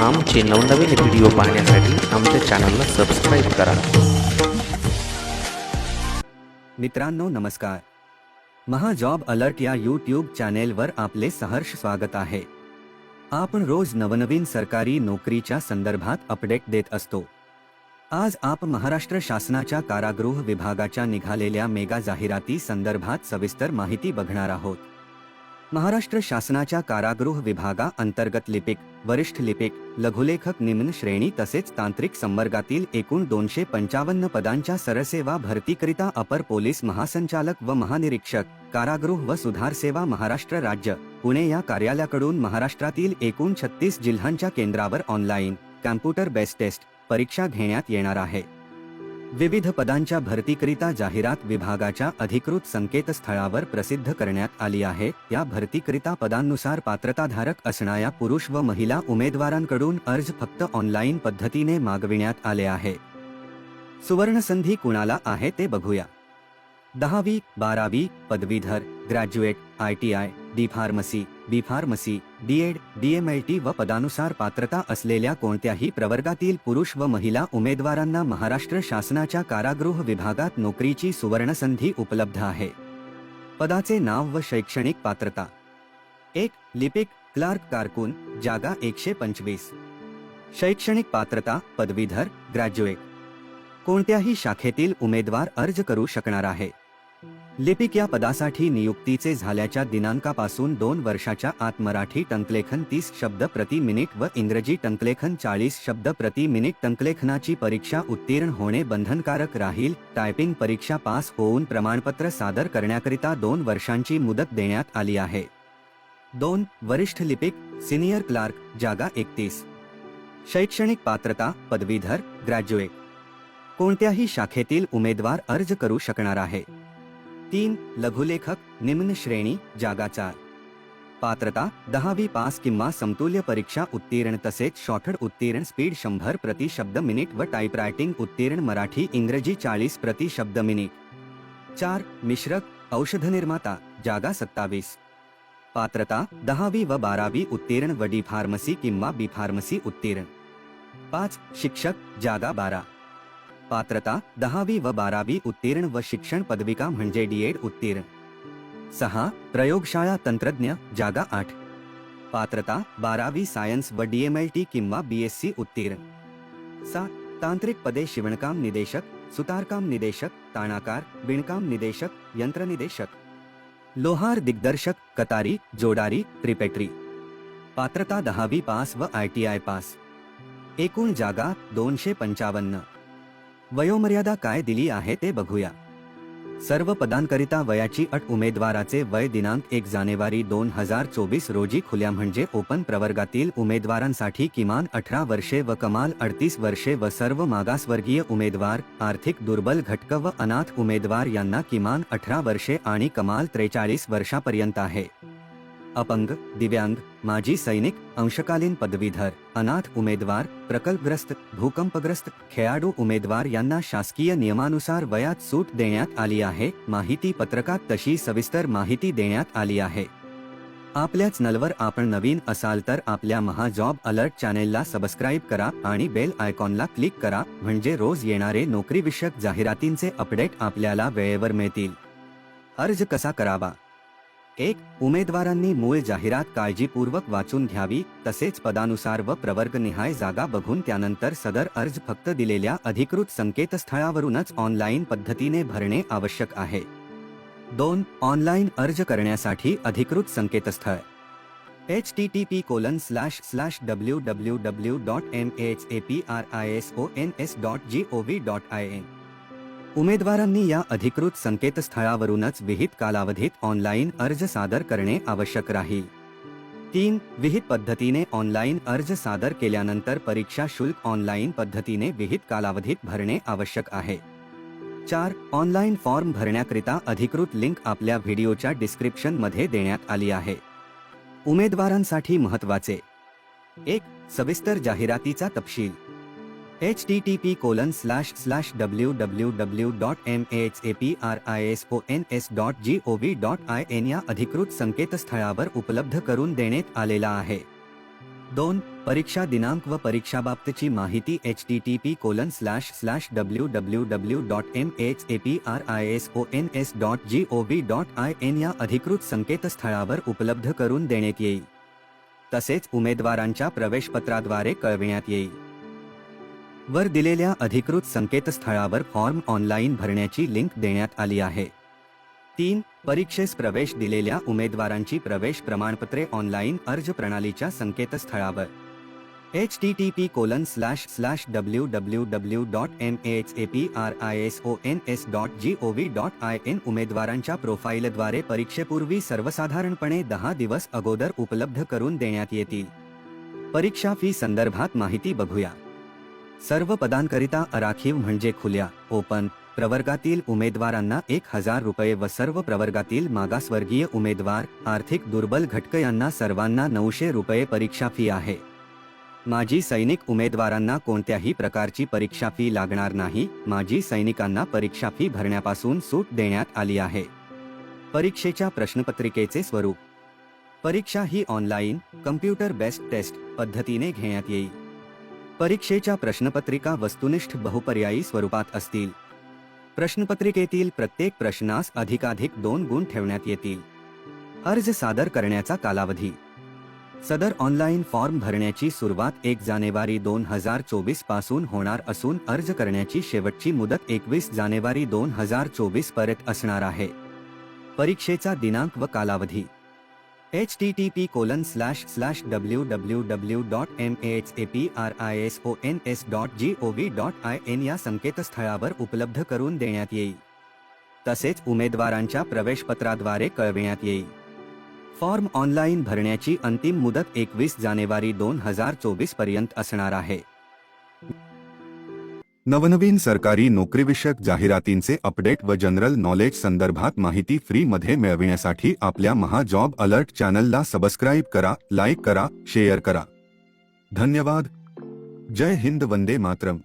आमचे नवनवीन व्हिडिओ पाहण्यासाठी आमच्या चॅनलला सबस्क्राईब करा. मित्रांनो नमस्कार. महा जॉब अलर्ट या यूट्यूब चॅनेलवर आपले सहर्ष स्वागत आहे. आपण रोज नवनवीन सरकारी नोकरीच्या संदर्भात अपडेट देत असतो. आज आप महाराष्ट्र शासनाच्या कारागृह विभागाच्या निघालेल्या मेगा जाहिराती संदर्भात सविस्तर माहिती बघणार आहोत. महाराष्ट्र शासनाच्या कारागृह विभागा अंतर्गत लिपिक वरिष्ठ लिपिक लघुलेखक निम्न श्रेणी तसेच तांत्रिक संवर्गातील एकूण दोनशे पंचावन्न पदांच्या सरसेवा भरतीकरिता अपर पोलीस महासंचालक व महानिरीक्षक कारागृह व सुधार सेवा महाराष्ट्र राज्य पुणे या कार्यालयाकडून महाराष्ट्रातील एकूण छत्तीस जिल्ह्यांच्या केंद्रावर ऑनलाईन कॅम्प्युटर बेस्ड टेस्ट परीक्षा घेण्यात येणार आहे. विविध पदांच्या भरतीकरिता जाहिरात विभागाच्या अधिकृत संकेतस्थळावर प्रसिद्ध करण्यात आली आहे. या भरतीकरिता पदांनुसार पात्रताधारक असणाऱ्या पुरुष व महिला उमेदवारांकडून अर्ज फक्त ऑनलाईन पद्धतीने मागविण्यात आले आहे. सुवर्णसंधी कुणाला आहे ते बघूया. दहावी बारावी पदवीधर graduate I T I D pharmacy B pharmacy D Ed D M L T व पदानुसार पात्रता असलेल्या कोणत्याही प्रवर्गातील पुरुष व महिला उमेदवारांना महाराष्ट्र शासनाच्या कारागृह विभागात नोकरीची सुवर्णसंधी उपलब्ध आहे. पदाचे नाव व शैक्षणिक पात्रता. एक लिपिक क्लार्क कारकून जागा एकशे पंचवीस. शैक्षणिक पात्रता पदवीधर ग्रॅज्युएट. कोणत्याही शाखेतील उमेदवार अर्ज करू शकणार आहे. लिपिक या पदासाठी नियुक्तीचे झाल्याच्या दिनांकापासून दोन वर्षाच्या आत मराठी टंकलेखन तीस शब्द प्रति मिनिट व इंग्रजी टंकलेखन चाळीस शब्द प्रति मिनिट टंकलेखनाची परीक्षा उत्तीर्ण होणे बंधनकारक राहील. टायपिंग परीक्षा पास होऊन प्रमाणपत्र सादर करण्याकरिता दोन वर्षांची मुदत देण्यात आली आहे. दोन वरिष्ठ लिपिक सिनियर क्लार्क जागा एकतीस. शैक्षणिक पात्रता पदवीधर ग्रॅज्युएट. कोणत्याही शाखेतील उमेदवार अर्ज करू शकणार आहे. तीन लघुलेखक, निम्न श्रेणी, जागा चार. पात्रता, दहावी पास किंवा समतुल्य परीक्षा उत्तीर्ण तसेच शॉर्टड उत्तीर्ण स्पीड शंभर प्रति शब्द मिनिट व टाईपरायटिंग उत्तीर्ण मराठी इंग्रजी चाळीस प्रति शब्द मिनिट. चार, मिश्रक, औषध निर्माता, जागा सत्तावीस. पात्रता, दहावी व बारावी उत्तीर्ण व डी फार्मसी किंवा बी फार्मसी उत्तीर्ण. पाच, शिक्षक, जागा बारा. पात्रता दहावी व बारावी उत्तीर्ण व शिक्षण पदविका म्हणजे डीएड उत्तीर्ण. सहा प्रयोगशाळा तंत्रज्ञ जागा आठ. पात्रता बारावी सायन्स व डीएमएल टी किंवा बीएससी उत्तीर्ण. सात तांत्रिक पदे शिवणकाम निदेशक सुतारकाम निदेशक ताणाकार विणकाम निदेशक यंत्रनिदेशक. लोहार दिग्दर्शक कतारी जोडारी त्रिपेट्री. पात्रता दहावी पास व आय टी आय पास. एकूण जागा दोनशे पंचावन्न. वयोमर्यादा काय दिली आहे ते बघूया. सर्व पदांकरिता वयाची अट उमेदवाराचे वय दिनांक एक जानेवारी दोन हजार चोवीस रोजी खुल्या म्हणजे ओपन प्रवर्गातील उमेदवारांसाठी किमान अठरा वर्षे व कमाल अडतीस वर्षे व सर्व मागासवर्गीय उमेदवार आर्थिक दुर्बल घटक व अनाथ उमेदवार यांना किमान अठरा वर्षे आणि कमाल त्रेचाळीस वर्षापर्यंत आहे. अपंग दिव्यांग माजी सैनिक अंशकालीन पदवीधर अनाथ उमेदवार प्रकल्पग्रस्त भूकंपग्रस्त खेळाडू उमेदवार यांना शासकीय नियमानुसार वयात सूट देण्यात आली आहे. माहिती पत्रकात तशी सविस्तर माहिती देण्यात आली आहे. आपल्याच नलवर आपण नवीन असाल तर आपल्या महा जॉब अलर्ट चॅनेलला सबस्क्राईब करा आणि बेल आयकॉनला क्लिक करा म्हणजे रोज येणारे नोकरीविषयक जाहिरातींचे अपडेट आपल्याला वेळेवर मिळतील. अर्ज कसा करावा? एक उमेदवारांनी मूळ जाहिरात काळजीपूर्वक वाचून घ्यावी तसेच पदानुसार व प्रवर्गनिहाय जागा बघून त्यानंतर सदर अर्ज फक्त दिलेल्या अधिकृत संकेतस्थळावरूनच ऑनलाईन पद्धतीने भरणे आवश्यक आहे. दोन ऑनलाईन अर्ज करण्यासाठी अधिकृत संकेतस्थळ. H T T P colon slash slash W W W dot M H A P R I S O N S dot G O V dot I N. उमेदवारांनी या अधिकृत संकेतस्थळावरूनच विहित कालावधीत ऑनलाईन अर्ज सादर करणे आवश्यक राहील. तीन विहित पद्धतीने ऑनलाईन अर्ज सादर केल्यानंतर परीक्षा शुल्क ऑनलाईन पद्धतीने विहित कालावधीत भरणे आवश्यक आहे. चार ऑनलाईन फॉर्म भरण्याकरिता अधिकृत लिंक आपल्या व्हिडिओच्या डिस्क्रिप्शनमध्ये देण्यात आली आहे. उमेदवारांसाठी महत्त्वाचे एक सविस्तर जाहिरातीचा तपशील. H T T P colon slash slash W W W dot M H A P R I S O N S dot G O V dot I N या अधिकृत संकेतस्थळावर उपलब्ध करून देण्यात आलेला आहे. दोन परीक्षा दिनांक व परीक्षाबाबतची माहिती H T T P colon slash slash W W W dot M H A P R I S O N S dot G O V dot I N या अधिकृत संकेतस्थळावर उपलब्ध करून देण्यात येईल. तसेच उमेदवारांच्या प्रवेशपत्राद्वारे कळविण्यात येईल. वर दिलेल्या अधिकृत संकेतस्थळावर फॉर्म ऑनलाईन भरण्याची लिंक देण्यात आली आहे. तीन परीक्षेस प्रवेश दिलेल्या उमेदवारांची प्रवेश प्रमाणपत्रे ऑनलाईन अर्ज प्रणालीच्या संकेतस्थळावर. H T T P colon slash slash W W W dot M H A P R I S O N S dot G O V dot I N उमेदवारांच्या प्रोफाईलद्वारे परीक्षेपूर्वी सर्वसाधारणपणे दहा दिवस अगोदर उपलब्ध करून देण्यात येतील. परीक्षा फी संदर्भात माहिती बघूया. सर्व पदांकरिता अराखीव म्हणजे खुल्या. ओपन. प्रवर्गातील उमेदवारांना एक हजार रुपये व सर्व प्रवर्गातील मागासवर्गीय उमेदवार आर्थिक दुर्बल घटक यांना सर्वांना नऊशे रुपये परीक्षा फी आहे. माजी सैनिक उमेदवारांना कोणत्याही प्रकारची परीक्षा फी लागणार नाही. माजी सैनिकांना परीक्षा फी भरण्यापासून सूट देण्यात आली आहे. परीक्षेच्या प्रश्नपत्रिकेचे स्वरूप. परीक्षा ही ऑनलाईन कम्प्युटर बेस्ड टेस्ट पद्धतीने घेण्यात येईल. परीक्षेच्या प्रश्नपत्रिका वस्तुनिष्ठ बहुपर्यायी स्वरूपात असतील. प्रश्नपत्रिकेतील प्रत्येक प्रश्नास अधिकाधिक दोन गुण ठेवण्यात येतील. अर्ज सादर करण्याचा कालावधी. सदर ऑनलाईन फॉर्म भरण्याची सुरुवात एक जानेवारी दोन हजार चोवीसपासून होणार असून अर्ज करण्याची शेवटची मुदत एकवीस जानेवारी दोन हजार चोवीसपर्यंत असणार आहे. परीक्षेचा दिनांक व कालावधी. H T T P colon slash slash W W W dot M H A P R I S O N S dot G O V dot I N या संकेतस्थळावर उपलब्ध करून देण्यात येईल. तसेच उमेदवारांच्या प्रवेशपत्राद्वारे कळविण्यात येईल. फॉर्म ऑनलाईन भरण्याची अंतिम मुदत एकवीस जानेवारी दोन हजार चोवीसपर्यंत असणार आहे. नवनवीन सरकारी नोकरीविषयक जाहिरातींचे अपडेट व जनरल नॉलेज संदर्भात माहिती फ्रीमध्ये मिळविण्यासाठी आपल्या महाजॉब अलर्ट चॅनलला सबस्क्राईब करा लाईक करा शेअर करा. धन्यवाद. जय हिंद वंदे मातरम.